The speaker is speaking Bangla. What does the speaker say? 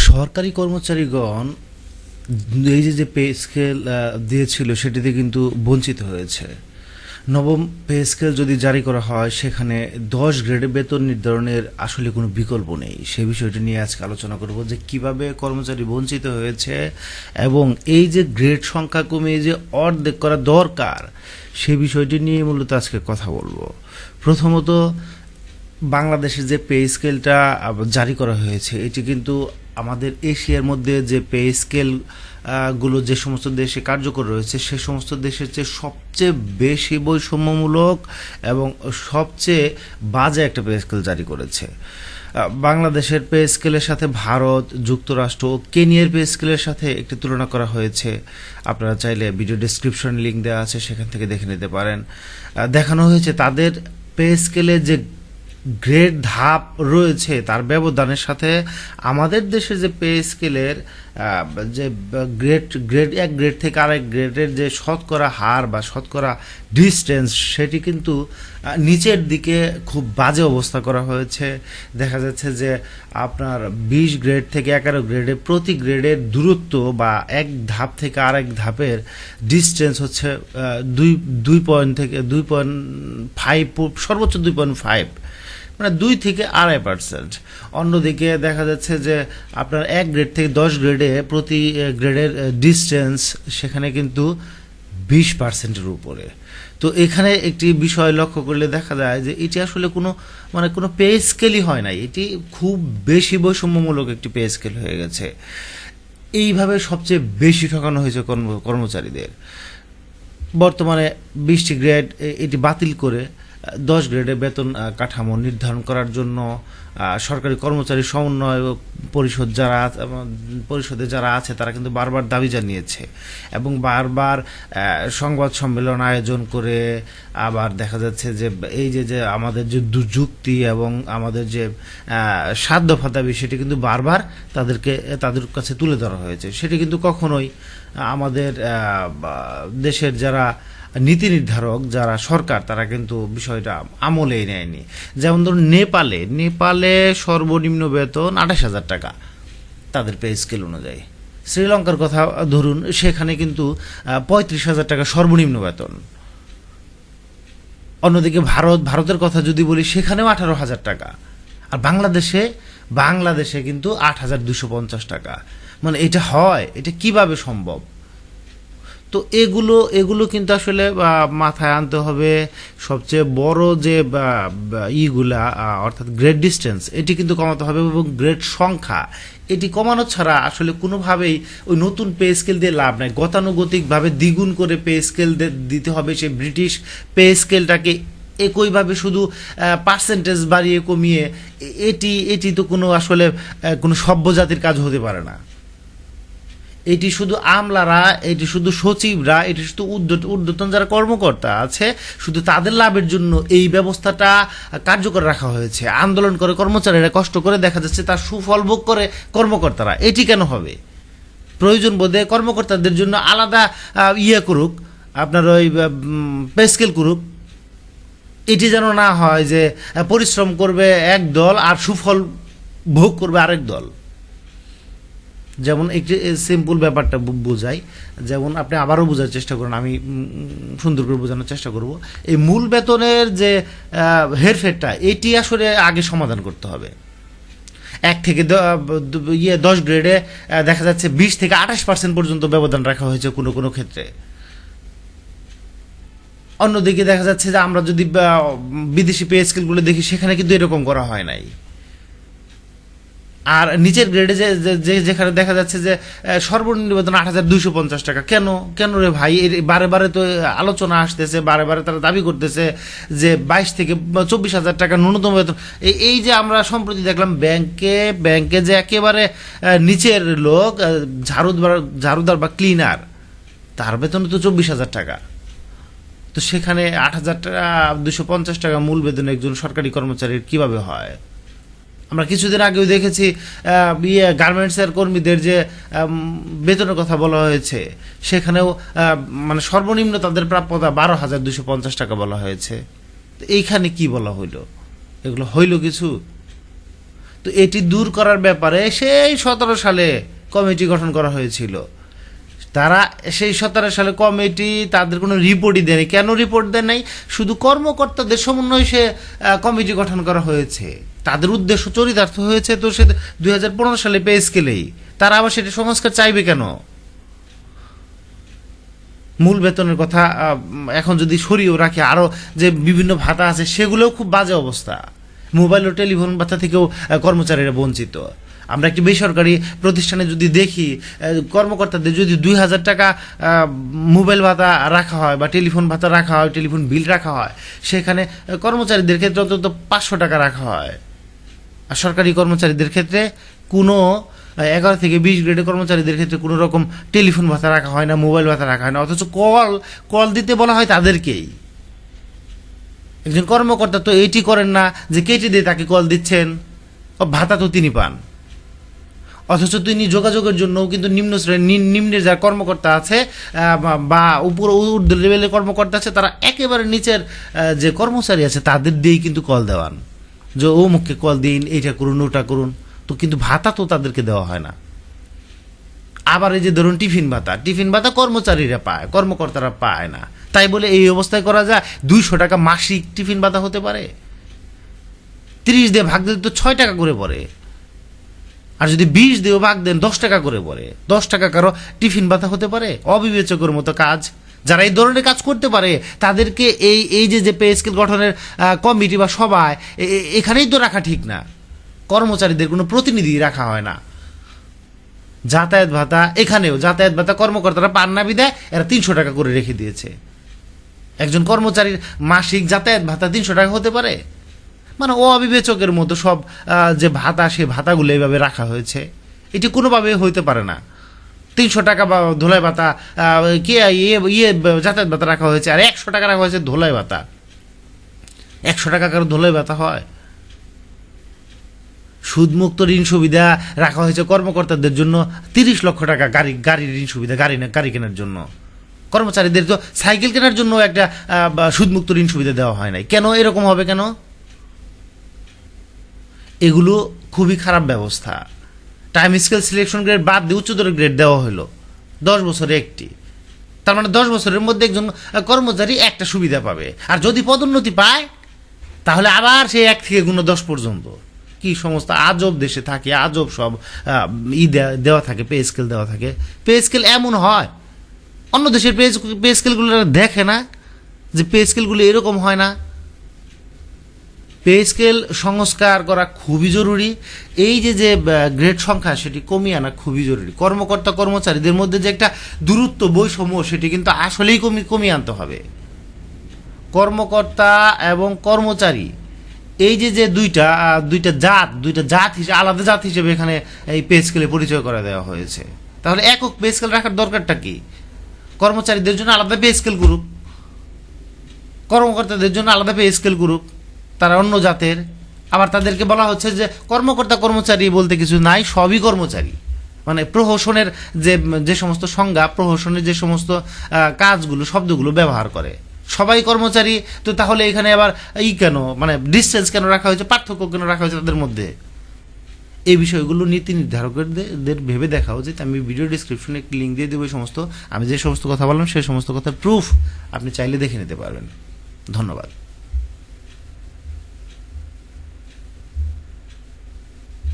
সরকারি কর্মচারীগণ এই যে যে পে স্কেল দিয়েছিল সেটিতে কিন্তু বঞ্চিত হয়েছে। নবম পে স্কেল যদি জারি করা হয়, সেখানে দশ গ্রেডে বেতন নির্ধারণের আসলে কোনো বিকল্প নেই। সে বিষয়টি নিয়ে আজকে আলোচনা করব যে কীভাবে কর্মচারী বঞ্চিত হয়েছে এবং এই যে গ্রেড সংখ্যা কমিয়ে যে অর্ধেক করা দরকার, সে বিষয়টি নিয়ে মূলত আজকে কথা বলব। প্রথমত, বাংলাদেশের যে পে স্কেলটা জারি করা হয়েছে, এটি কিন্তু আমাদের এশিয়ার মধ্যে যে পে স্কেলগুলো যে সমস্ত দেশে কার্যকর রয়েছে, সে সমস্ত দেশের চেয়ে সবচেয়ে বেশি বৈষম্যমূলক এবং সবচেয়ে বাজে একটা পে স্কেল জারি করেছে। বাংলাদেশের পে স্কেলের সাথে ভারত, যুক্তরাষ্ট্র ও কেনিয়ার পে স্কেলের সাথে একটি তুলনা করা হয়েছে। আপনারা চাইলে ভিডিও ডিসক্রিপশন লিঙ্ক দেওয়া আছে, সেখান থেকে দেখে নিতে পারেন। দেখানো হয়েছে তাদের পে স্কেলে যে গ্রেড ধাপ রয়েছে তার ব্যবধানের সাথে। আমাদের দেশে যে পে স্কেলের যে গ্রেড গ্রেড এক গ্রেড থেকে আরেক গ্রেডের যে শতকরা হার বা শতকরা ডিস্টেন্স, সেটি কিন্তু নিচের দিকে খুব বাজে অবস্থা করা হয়েছে। দেখা যাচ্ছে যে আপনার বিশ গ্রেড থেকে এগারো গ্রেডে প্রতি গ্রেডের দূরত্ব বা এক ধাপ থেকে আরেক ধাপের ডিস্টেন্স হচ্ছে দুই দুই পয়েন্ট থেকে, দুই পয়েন্ট ফাইভ সর্বোচ্চ দুই পয়েন্ট ফাইভ মানে দুই থেকে আড়াই পার্সেন্ট অন্যদিকে দেখা যাচ্ছে যে আপনার এক গ্রেড থেকে দশ গ্রেডে প্রতি গ্রেডের ডিস্টেন্স সেখানে কিন্তু বিশ পার্সেন্টের উপরে। তো এখানে একটি বিষয় লক্ষ্য করলে দেখা যায় যে এটি আসলে কোনো মানে কোনো পে স্কেলই হয় নাই। এটি খুব বেশি বৈষম্যমূলক একটি পে স্কেল হয়ে গেছে। এইভাবে সবচেয়ে বেশি ঠকানো হয়েছে কর্ম, কর্মচারীদের। বর্তমানে বৃষ্টি গ্রেড এটি বাতিল করে দশ গ্রেডে বেতন কাঠামো নির্ধারণ করার জন্য সরকারি কর্মচারী সমন্বয় পরিষদ যারা পরিষদে যারা আছে, তারা কিন্তু বারবার দাবি জানিয়েছে এবং বারবার সংবাদ সম্মেলন আয়োজন করে আবার দেখা যাচ্ছে যে, এই যে যে আমাদের যে দুযুক্তি এবং আমাদের যে সাধ্য দাবি সেটি কিন্তু বারবার তাদেরকে, তাদের কাছে তুলে ধরা হয়েছে। সেটি কিন্তু কখনোই আমাদের দেশের যারা নীতি নির্ধারক যারা সরকার, তারা কিন্তু বিষয়টা আমলে নেয়নি। যেমন ধরুন নেপালে নেপালে সর্বনিম্ন বেতন আঠাশ হাজার টাকা, তাদের পে স্কেল অনুযায়ী। শ্রীলঙ্কার কথা ধরুন, সেখানে কিন্তু পঁয়ত্রিশ হাজার টাকা সর্বনিম্ন বেতন। অন্যদিকে ভারত, ভারতের কথা যদি বলি, সেখানেও আঠারো হাজার টাকা। আর বাংলাদেশে বাংলাদেশে কিন্তু আট হাজার দুশো পঞ্চাশ টাকা। মানে এটা হয়, এটা কীভাবে সম্ভব? তো এগুলো এগুলো কিন্তু আসলে মাথায় আনতে হবে সবচেয়ে বড় যে ইগুলা অর্থাৎ গ্রেড ডিস্টেন্স এটি কিন্তু কমাতে হবে এবং গ্রেড সংখ্যা, এটি কমানো ছাড়া আসলে কোনোভাবেই ওই নতুন পে স্কেল দিয়ে লাভ নাই। গতানুগতিকভাবে দ্বিগুণ করে পে স্কেল দিতে হবে সেই ব্রিটিশ পে স্কেলটাকে একইভাবে শুধু পার্সেন্টেজ বাড়িয়ে কমিয়ে এটি এটি তো কোনো আসলে কোনো সভ্য জাতির কাজ হতে পারে না। এটি শুধু আমলারা, এটি শুধু সচিবরা, এটি শুধু ঊর্ধ্ব- ঊর্ধ্বতন যারা কর্মকর্তা আছে, শুধু তাদের লাভের জন্য এই ব্যবস্থাটা কার্যকর রাখা হয়েছে। আন্দোলন করে কর্মচারীরা কষ্ট করে দেখা যাচ্ছে তার সুফল ভোগ করে কর্মকর্তারা। এটি কেন হবে? প্রয়োজন বোধে কর্মকর্তাদের জন্য আলাদা ইয়ে করুক, আপনার ওই পেস্কেল করুক। এটি যেন না হয় যে পরিশ্রম করবে এক দল আর সুফল ভোগ করবে আরেক দল। যেমন একটি সিম্পল ব্যাপারটা বোঝাই, যেমন আপনি আবারও বোঝার চেষ্টা করুন, আমি সুন্দর করে বোঝানোর চেষ্টা করব। এই মূল বেতনের যে হেরফেরটা, এটি আসলে আগে সমাধান করতে হবে। এক থেকে ইয়ে দশ গ্রেডে দেখা যাচ্ছে বিশ থেকে আঠাশ পার্সেন্ট পর্যন্ত ব্যবধান রাখা হয়েছে কোনো কোনো ক্ষেত্রে। অন্যদিকে দেখা যাচ্ছে যে আমরা যদি বিদেশি পে স্কেলগুলো দেখি, সেখানে কিন্তু এরকম করা হয় নাই। আর নিচের গ্রেডে যে যেখানে দেখা যাচ্ছে যে সর্বনিম্ন বেতন আট হাজার দুইশো পঞ্চাশ টাকা। কেন কেন রে ভাই? বারে বারে তো আলোচনা আসতেছে, বারে বারে তারা দাবি করতেছে যে বাইশ থেকে চব্বিশ হাজার টাকা ন্যূনতম বেতন। এই যে আমরা সম্প্রতি দেখলাম ব্যাংকে ব্যাংকে যে একেবারে নিচের লোক ঝাড়ুদার ঝাড়ুদার বা ক্লিনার তার বেতন তো চব্বিশ হাজার টাকা। তো সেখানে আট হাজার টাকা দুশো পঞ্চাশ টাকা মূল বেতন একজন সরকারি কর্মচারীর কীভাবে হয়? আমরা কিছুদিন আগেও দেখেছি ইয়ে গার্মেন্টসের কর্মীদের যে বেতনের কথা বলা হয়েছে, সেখানেও মানে সর্বনিম্ন তাদের প্রাপ্যতা বারো হাজার দুশো পঞ্চাশ টাকা বলা হয়েছে। এইখানে কি বলা হইল? এগুলো হইল কিছু? তো এটি দূর করার ব্যাপারে সেই সতেরো সালে কমিটি গঠন করা হয়েছিল। তারা সেই সতেরো সালে কমিটি তাদের কোনো রিপোর্টই দেয়নি। কেন রিপোর্ট দেয় নাই? শুধু কর্মকর্তাদের সমন্বয়ে সে কমিটি গঠন করা হয়েছে। তাদের উদ্দেশ্য চরিতার্থ হয়েছে তো সে দু হাজার পনেরো সালে পে স্কেলেই তারা আবার সেটা সংস্কার চাইবে কেন? মূল বেতনের কথা এখন যদি সরিয়েও রাখে আরও যে বিভিন্ন ভাতা আছে, সেগুলোও খুব বাজে অবস্থা। মোবাইল ও টেলিফোন ভাতা থেকেও কর্মচারীরা বঞ্চিত। আমরা একটি বেসরকারি প্রতিষ্ঠানে যদি দেখি কর্মকর্তাদের যদি দুই হাজার টাকা মোবাইল ভাতা রাখা হয় বা টেলিফোন ভাতা রাখা হয়, টেলিফোন বিল রাখা হয়, সেখানে কর্মচারীদের ক্ষেত্রে অন্তত পাঁচশো টাকা রাখা হয়। আর সরকারি কর্মচারীদের ক্ষেত্রে কোনো এগারো থেকে বিশ গ্রেডের কর্মচারীদের ক্ষেত্রে কোনো রকম টেলিফোন ভাতা রাখা হয় না, মোবাইল ভাতা রাখা হয় না, অথচ কল কল দিতে বলা হয় তাদেরকেই। একজন কর্মকর্তা তো এইটি করেন না যে কেটে দিয়ে তাকে কল দিচ্ছেন ভাতা তো তিনি পান। অথচ তিনি যোগাযোগের জন্য কিন্তু নিম্ন শ্রেণির নিম্ন- যারা কর্মকর্তা আছে বা- উপর ঊর্ধ্ব লেভেলের কর্মকর্তা আছে, তারা একেবারে নিচের যে কর্মচারী আছে, তাদের দিয়েই কিন্তু কল দেওয়ান। যে, ও মুখে কল দিন, এইটা করুন, ওটা করুন। তো কিন্তু ভাতা তো তাদেরকে দেওয়া হয় না। আবার এই যে ধরুন টিফিন ভাতা টিফিন ভাতা কর্মচারীরা পায়, কর্মকর্তারা পায় না। তাই বলে এই অবস্থায় করা যায়, দুইশো টাকা মাসিক টিফিন ভাতা হতে পারে। তিরিশ দিয়ে ভাগ দিলে তো ছয় টাকা করে পড়ে। আর যদি বিশ দিয়েও ভাগ দেন, দশ টাকা করে পড়ে। দশ টাকা কারও টিফিন ভাতা হতে পারে, অবিবেচকের মতো কাজ। যারা এই ধরনের কাজ করতে পারে, তাদেরকে এই এই যে যে পে স্কেল গঠনের কমিটি বা সবাই এখানেই তো রাখা ঠিক না। কর্মচারীদের কোনো প্রতিনিধি রাখা হয় না। যাতায়াত ভাতা এখানেও, যাতায়াত ভাতা কর্মকর্তারা পান না বিদায়, এরা তিনশো টাকা করে রেখে দিয়েছে। একজন কর্মচারীর মাসিক যাতায়াত ভাতা তিনশো টাকা হতে পারে? মানে অবিবেচকের মতো সব যে ভাতা সে ভাতাগুলো এইভাবে রাখা হয়েছে। এটি কোনোভাবে হইতে পারে না। তিনশো টাকা বা ধোলাই ভাতা কে ইয়ে ইয়ে যাতায়াত ভাতা রাখা হয়েছে, আর একশো টাকা রাখা হয়েছে ধোলাই ভাতা। একশো টাকা কারও ধোলাই ভাতা হয়? সুদমুক্ত ঋণ সুবিধা রাখা হয়েছে কর্মকর্তাদের জন্য তিরিশ লক্ষ টাকা গাড়ি, গাড়ির ঋণ সুবিধা, গাড়ি গাড়ি কেনার জন্য। কর্মচারীদের তো সাইকেল কেনার জন্য একটা সুদমুক্ত ঋণ সুবিধা দেওয়া হয় নাই। কেন এরকম হবে কেন? এগুলো খুবই খারাপ ব্যবস্থা। টাইম স্কেল সিলেকশন গ্রেড বাদ দিয়ে উচ্চতর গ্রেড দেওয়া হলো। দশ বছরে একটি। তার মানে দশ বছরের মধ্যে একজন কর্মচারী একটা সুবিধা পাবে। আর যদি পদোন্নতি পায়, তাহলে আবার সে এক থেকে গুণ দশ পর্যন্ত। কি সমস্ত আজব দেশে থাকে, আজব সব ই দেওয়া থাকে পে স্কেল দেওয়া থাকে। পে স্কেল এমন হয়। অন্য দেশের পে পে স্কেলগুলো দেখে না যে পে স্কেলগুলো এরকম হয় না। পে স্কেল সংস্কার করা খুবই জরুরি। এই যে যে গ্রেড সংখ্যা, সেটি কমিয়ে আনা খুবই জরুরি। কর্মকর্তা, কর্মচারীদের মধ্যে যে একটা দূরত্ব, বৈষম্য, সেটি কিন্তু আসলেই কমি, কমিয়ে আনতে হবে। কর্মকর্তা এবং কর্মচারী, এই যে যে দুইটা দুইটা জাত দুইটা জাত হিসেবে, আলাদা জাত হিসেবে এখানে এই পে স্কেলে পরিচয় করে দেওয়া হয়েছে। তাহলে একক পে স্কেল রাখার দরকারটা কি? কর্মচারীদের জন্য আলাদা পে স্কেল গ্রুপ কর্মকর্তাদের জন্য আলাদা পে স্কেল গ্রুপ তারা অন্য জাতের। আবার তাদেরকে বলা হচ্ছে যে কর্মকর্তা কর্মচারী বলতে কিছু নাই, সবই কর্মচারী। মানে প্রহসনের যে যে সমস্ত সংজ্ঞা, প্রহসনের যে সমস্ত কাজগুলো, শব্দগুলো ব্যবহার করে। সবাই কর্মচারী, তো তাহলে এখানে আবার ই কেন? মানে ডিস্টেন্স কেন রাখা হয়েছে? পার্থক্য কেন রাখা হয়েছে তাদের মধ্যে? এই বিষয়গুলো নীতি নির্ধারকদের ভেবে দেখা উচিত আমি ভিডিও ডিসক্রিপশনে একটি লিঙ্ক দিয়ে দেবো এই সমস্ত। আমি যে সমস্ত কথা বললাম সেই সমস্ত কথার প্রুফ আপনি চাইলে দেখে নিতে পারবেন। ধন্যবাদ।